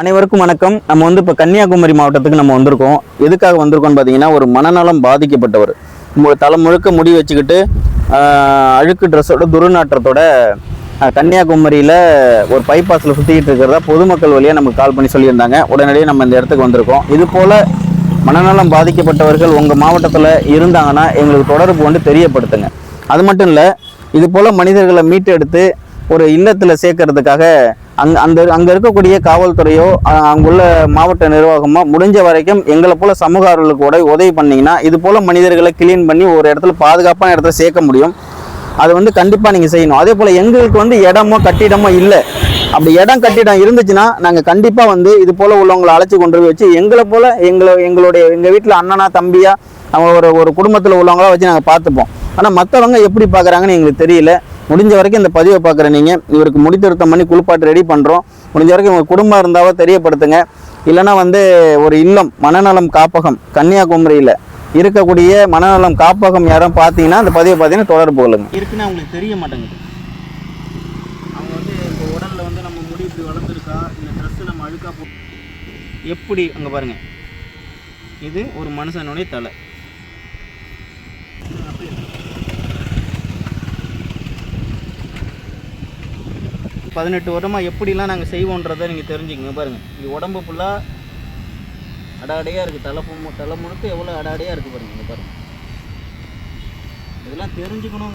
அனைவருக்கும் வணக்கம். நம்ம வந்து இப்போ கன்னியாகுமரி மாவட்டத்துக்கு நம்ம வந்திருக்கோம். எதுக்காக வந்திருக்கோம்னு பார்த்தீங்கன்னா ஒரு மனநலம் பாதிக்கப்பட்டவர். தலை முழுக்க முடி வச்சுக்கிட்டு அழுக்கு ட்ரெஸ்ஸோட துர்நாற்றத்தோட கன்னியாகுமரியில் ஒரு பைபாஸில் சுற்றிக்கிட்டு இருக்கிறதா பொதுமக்கள் வழியாக நமக்கு கால் பண்ணி சொல்லியிருந்தாங்க. உடனடியே நம்ம இந்த இடத்துக்கு வந்திருக்கோம். இது போல் மனநலம் பாதிக்கப்பட்டவர்கள் உங்கள் மாவட்டத்தில் இருந்தாங்கன்னா எங்களுக்கு தொடர்பு வந்து தெரியப்படுத்துங்க. அது மட்டும் இல்லை இது போல் மனிதர்களை மீட்டெடுத்து ஒரு இல்லத்தில் சேர்க்கறதுக்காக அங் அந்த அங்கே இருக்கக்கூடிய காவல்துறையோ அங்குள்ள மாவட்ட நிர்வாகமோ முடிஞ்ச வரைக்கும் எங்களை போல சமூக ஆர்வலர்களுக்கு உதவி உதவி இது போல் மனிதர்களை கிளீன் பண்ணி ஒரு இடத்துல பாதுகாப்பான இடத்துல சேர்க்க முடியும். அது வந்து கண்டிப்பாக நீங்கள் செய்யணும். அதே போல் எங்களுக்கு வந்து இடமோ கட்டிடமோ இல்லை. அப்படி இடம் கட்டிடம் இருந்துச்சுன்னா நாங்கள் கண்டிப்பாக வந்து இது போல் உள்ளவங்களை அழைச்சி கொண்டு போய் வச்சு எங்களை போல் எங்களை எங்களுடைய எங்கள் வீட்டில் அண்ணனா தம்பியா அவங்க ஒரு ஒரு குடும்பத்தில் உள்ளவங்களா வச்சு நாங்கள் பார்த்துப்போம். ஆனால் மற்றவங்க எப்படி பார்க்குறாங்கன்னு எங்களுக்கு தெரியல. முடிஞ்ச வரைக்கும் இந்த பதிவை பார்க்குற நீங்கள் இவருக்கு முடித்திருத்தம் பண்ணி குளிப்பாட்டு ரெடி பண்ணுறோம் முடிஞ்ச வரைக்கும் உங்கள் குடும்பம் இருந்தாவோ தெரியப்படுத்துங்க. இல்லைன்னா வந்து ஒரு இல்லம் மனநலம் காப்பகம் கன்னியாகுமரியில் இருக்கக்கூடிய மனநலம் காப்பகம் யாரும் பார்த்தீங்கன்னா அந்த பதிவை பார்த்தீங்கன்னா தொடர்பு கொள்ளுங்க. இருக்குன்னு அவங்களுக்கு தெரிய மாட்டேங்குது. அவங்க வந்து இப்போ உடலில் வந்து நம்ம முடி இப்படி வளர்ந்துருக்கா? ட்ரெஸ்ஸு நம்ம அழுக்கா போ எப்படி? அங்கே பாருங்க. இது ஒரு மனுஷனுடைய தலை. பதினெட்டு வருடமாக எப்படிலாம் நாங்கள் செய்வோன்றதை நீங்கள் தெரிஞ்சுக்கங்க பாருங்கள் இது உடம்பு ஃபுல்லாக அடாடையாக இருக்குது தலை தலை முழுக்க எவ்வளோ அடாடையாக இருக்குது பாருங்க இங்க பாருங்க. இதெல்லாம் தெரிஞ்சுக்கணும்.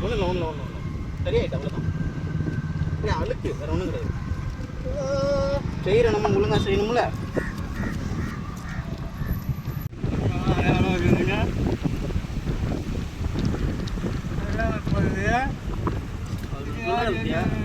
ஒன்றும் இல்லை ஒன்றும் ஒன்றும் சரியாயிட்டு அவ்வளோதான் இல்லை அழுக்கு வேறு ஒன்றும் கிடையாது செய்கிற நம்ம ஒழுங்காக செய்யணும்ல Yeah.